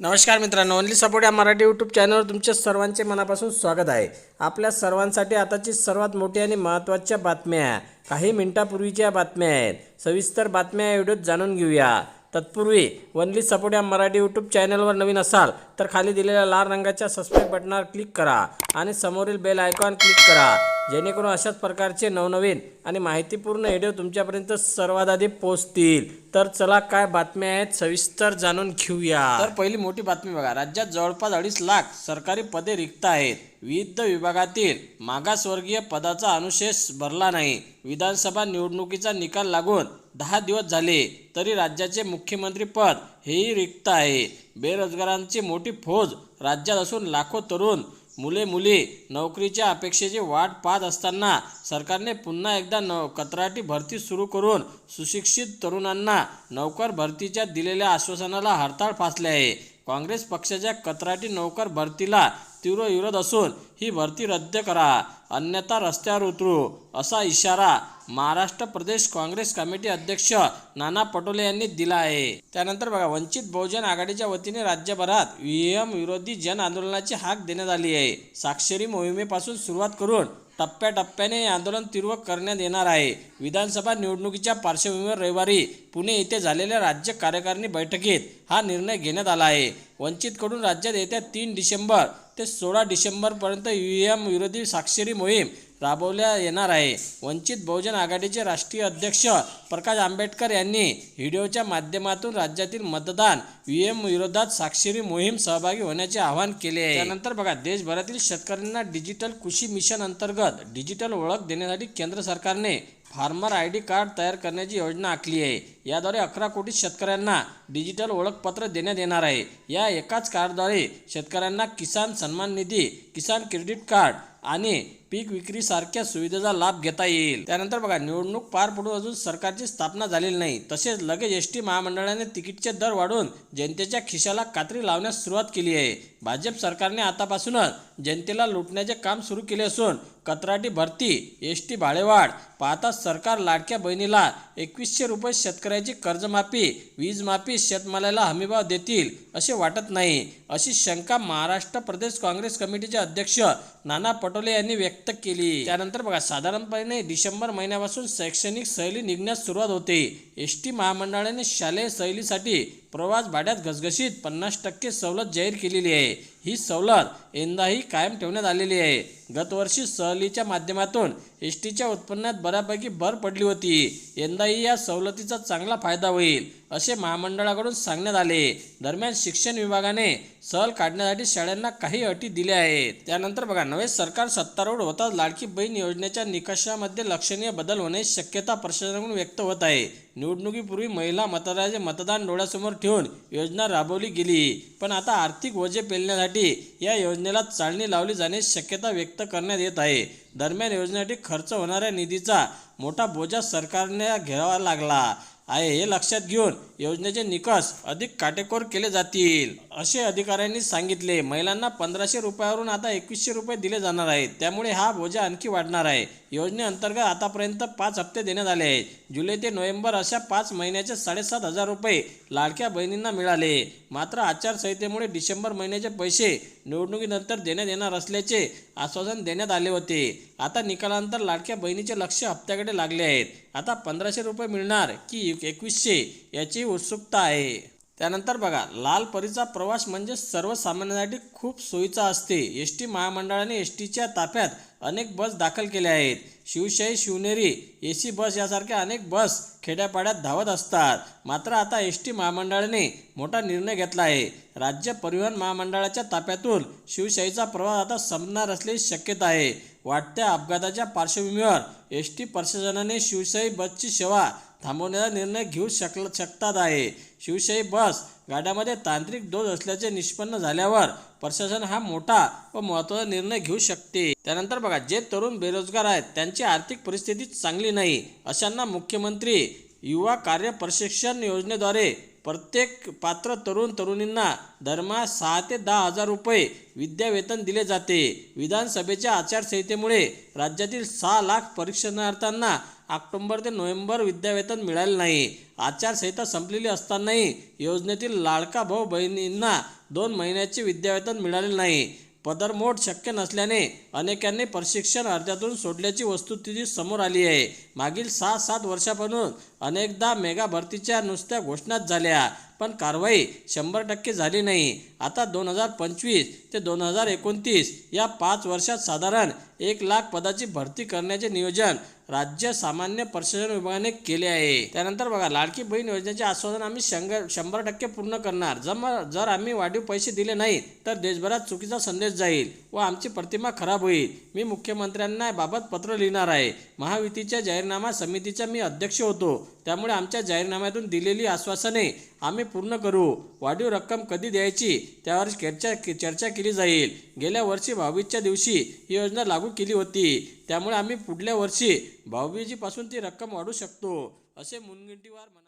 नमस्कार मित्रांनो only support या मराठी यूट्यूब चॅनलवर तुमच्या सर्वांचे मनापासून स्वागत आहे. आपल्या सर्वांसाठी आताची सर्वात मोठी आणि महत्त्वाच्या बातम्या काही मिनिटापूर्वीच्या बातम्या आहेत. सविस्तर बातम्या या व्हिडिओत जाणून घेऊया. तत्पूर्वी वनली सपोर्ट या मराठी यूट्यूब चॅनलवर नवीन असाल तर खाली दिलेल्या लाल रंगाच्या सबस्क्राईब बटनावर क्लिक करा आणि समोरील बेल आयकॉन क्लिक करा. जेणेकरून अशाच प्रकारचे नवनवीन आणि माहितीपूर्ण व्हिडिओ तुमच्यापर्यंत सर्वात आधी पोहोचतील. तर चला काय बातम्या आहेत सविस्तर जाणून घेऊया. तर पहिली मोठी बातमी बघा. राज्यात जवळपास अडीच लाख सरकारी पदे रिक्त आहेत. विविध विभागातील मागासवर्गीय पदाचा अनुशेष भरला नाही. विधानसभा निवडणुकीचा निकाल लागून दहा दिवस झाले तरी राज्याचे मुख्यमंत्रीपद हेही रिक्त आहे. बेरोजगारांची मोठी फौज राज्यात असून लाखो तरुण मुले मुली नोकरीच्या अपेक्षेची वाट पाहत असताना सरकारने पुन्हा एकदा नव कत्राटी भरती सुरू करून सुशिक्षित तरुणांना नौकर भरतीच्या दिलेल्या आश्वासनाला हरताळ फासले आहे. काँग्रेस पक्षाच्या कत्राटी नौकर भरतीला तीव्र विरोध असून ही भरती रद्द करा. अन्यथा रस्त्यावर उतरू असा इशारा महाराष्ट्र प्रदेश काँग्रेस कमिटी अध्यक्ष नाना पटोले यांनी दिला आहे. त्यानंतर बघा वंचित बहुजन आघाडीच्या वतीने राज्यभरात व्हीएम विरोधी जन आंदोलनाची हाक देण्यात आली आहे. साक्षरी मोहिमेपासून सुरुवात करून टप्प्याटप्प्याने हे आंदोलन तीव्र करण्यात येणार आहे. विधानसभा निवडणुकीच्या पार्श्वभूमीवर रविवारी पुणे येथे झालेल्या राज्य कार्यकारिणी बैठकीत हा निर्णय घेण्यात आला आहे. वंचितकडून राज्यात येत्या तीन डिसेंबर ते सोळा डिसेंबरपर्यंत यू एम विरोधी साक्षरी मोहीम राबवल्या येणार आहे. वंचित बहुजन आघाडीचे राष्ट्रीय अध्यक्ष प्रकाश आंबेडकर यांनी व्हिडिओच्या माध्यमातून राज्यातील मतदान व्ही एम विरोधात साक्षरी मोहीम सहभागी होण्याचे आवाहन केले आहे. त्यानंतर बघा देशभरातील शेतकऱ्यांना डिजिटल कृषी मिशन अंतर्गत डिजिटल ओळख देण्यासाठी केंद्र सरकारने फार्मर आय डी कार्ड तयार करण्याची योजना आखली आहे. याद्वारे अकरा कोटी शेतकऱ्यांना डिजिटल ओळखपत्र देण्यात येणार आहे. या एकाच कार्डद्वारे शेतकऱ्यांना किसान सन्मान निधी किसान क्रेडिट कार्ड आणि पीक विक्रीसारख्या सुविधेचा लाभ घेता येईल. त्यानंतर बघा निवडणूक पार पडून अजून सरकारची स्थापना झालेली नाही. तसेच लगेच एस टी महामंडळाने तिकीटचे दर वाढवून जनतेच्या खिशाला कात्री लावण्यास सुरुवात केली आहे. भाजप सरकारने आतापासूनच जनतेला लुटण्याचे काम सुरू केले असून कत्राटी भरती एस टी भाडेवाढ पाहता सरकार लाडक्या बहिणीला एकवीसशे रुपये शेतकऱ्याची कर्जमाफी वीज माफी शेतमालाला हमीभाव देतील असे वाटत नाही. अशी शंका महाराष्ट्र प्रदेश काँग्रेस कमिटीचे अध्यक्ष नाना पटोले यांनी व्यक्त व्यक्त केली. त्यानंतर बघा साधारणपणे डिसेंबर महिन्यापासून शैक्षणिक सहली निघण्यास सुरुवात होते. एस टी महामंडळाने शालेय सहलीसाठी प्रवास भाड्यात घसघशीत पन्नास टक्के सवलत जाहीर केलेली आहे. ही सवलत यंदाही कायम ठेवण्यात आलेली आहे. गतवर्षी सहलीच्या माध्यमातून एस टीच्या उत्पन्नात बऱ्यापैकी भर पडली होती. यंदाही या सवलतीचा चांगला फायदा होईल असे महामंडळाकडून सांगण्यात आले. दरम्यान शिक्षण विभागाने सहल काढण्यासाठी शाळांना काही अटी दिल्या आहेत. त्यानंतर बघा नवे सरकार सत्तारूढ होताच लाडकी बहीण योजनेच्या निकषामध्ये लक्षणीय बदल होण्याची शक्यता प्रशासनाकडून व्यक्त होत आहे. निवडणुकीपूर्वी महिला मतदाराचे मतदान डोळ्यासमोर ठेवून योजना राबवली गेली. पण आता आर्थिक ओझे पेलण्यासाठी या योजनेला चालणी लावली जाण्याची शक्यता व्यक्त करण्यात येत आहे. दरम्यान योजनेसाठी खर्च होणाऱ्या निधीचा मोठा बोजा सरकारने घ्यावा लागला आहे हे लक्षात घेऊन योजनेचे निकष अधिक काटेकोर केले जातील. असे अधिकाऱ्यांनी सांगितले महिलांना पंधराशे रुपयावरून आता एकवीसशे रुपये दिले जाणार आहेत. त्यामुळे हा बोजा आणखी वाढणार आहे. योजनेअंतर्गत आतापर्यंत पाच हप्ते देण्यात आले आहेत. जुलै ते नोव्हेंबर अशा पाच महिन्याचे साडेसात हजार रुपये लाडक्या बहिणींना मिळाले. मात्र आचारसंहितेमुळे डिसेंबर महिन्याचे पैसे निवडणुकीनंतर देण्यात येणार असल्याचे आश्वासन देण्यात आले होते. आता निकालानंतर लाडक्या बहिणीचे लक्ष हप्त्याकडे लागले आहेत. आता पंधराशे रुपये मिळणार की एकवीसशे याची उत्सुकता आहे. त्यानंतर बघा लाल परीचा प्रवास म्हणजे सर्वसामान्यांसाठी खूप सोयीचा असते. एस टी महामंडळाने एस टीच्या ताफ्यात अनेक बस दाखल केल्या आहेत. Shivshahi Shivneri A C bus यासारख्या अनेक बस खेड्यापाड्यात धावत असतात. मात्र आता एस टी महामंडळाने मोठा निर्णय घेतला आहे. राज्य परिवहन महामंडळाच्या ताफ्यातून शिवशाहीचा प्रवास आता संपणार असल्याची शक्यता आहे. वाढत्या अपघाताच्या पार्श्वभूमीवर एस टी प्रशासनाने शिवशाही बसची सेवा थांबवण्याचा निर्णय घेऊ शक शकतात आहे. शिवशाही बस गाड्यामध्ये तांत्रिक दोष असल्याचे निष्पन्न झाल्यावर प्रशासन हा मोठा व महत्त्वाचा निर्णय घेऊ शकते. त्यानंतर बघा जे तरुण बेरोजगार आहेत त्यांची आर्थिक परिस्थिती चांगली नाही. अशांना मुख्यमंत्री युवा कार्य प्रशिक्षण योजनेद्वारे प्रत्येक पात्र तरुण तरुणींना दरमहा सहा ते दहा हजार रुपये विद्यावेतन दिले जाते. विधानसभेच्या आचारसंहितेमुळे राज्यातील सहा लाख परीक्षणार्थ्यांना ऑक्टोंबर ते नोव्हेंबर विद्यावेतन मिळाले नाही. आचारसंहिता संपलेली असतानाही योजनेतील लाडका भाऊ बहिणींना दोन महिन्याचे विद्यावेतन मिळाले नाही. पदरमोड शक्य नसल्याने अनेकांनी प्रशिक्षण अर्जातून सोडल्याची वस्तुस्थिती समोर आली आहे. मागील सहा सात वर्षापासून अनेकदा मेगा भरतीच्या नुसत्या घोषणाच झाल्या. पण कारवाई शंभर टक्के झाली नाही. आता दोन हजार पंचवीस ते दोन हजार एकोणतीस या पाच वर्षात साधारण एक लाख पदाची भरती करण्याचे नियोजन राज्य सामान्य प्रशासन विभागाने केले आहे. त्यानंतर बघा लाडकी बहीण योजनेचे आश्वासन आम्ही शंभर शंभर टक्के पूर्ण करणार. जर जर आम्ही वाढीव पैसे दिले नाही तर देशभरात चुकीचा संदेश जाईल व आमची प्रतिमा खराब होईल. मी मुख्यमंत्र्यांना बाबत पत्र लिहिणार आहे. महायुतीच्या जाहीरनामा समितीचा मी अध्यक्ष होतो. त्यामुळे आमच्या जाहीरनाम्यातून दिलेली आश्वासने आम्ही पूर्ण करू. वाढीव रक्कम कधी द्यायची? त्यावर चर्चा चर्चा केली जाईल. गेल्या वर्षी भाऊबीजच्या दिवशी ही योजना लागू केली होती. त्यामुळे आम्ही पुढल्या वर्षी भाऊबीजीपासून ती रक्कम वाढू शकतो असे मुनगंटीवार म्हणाले.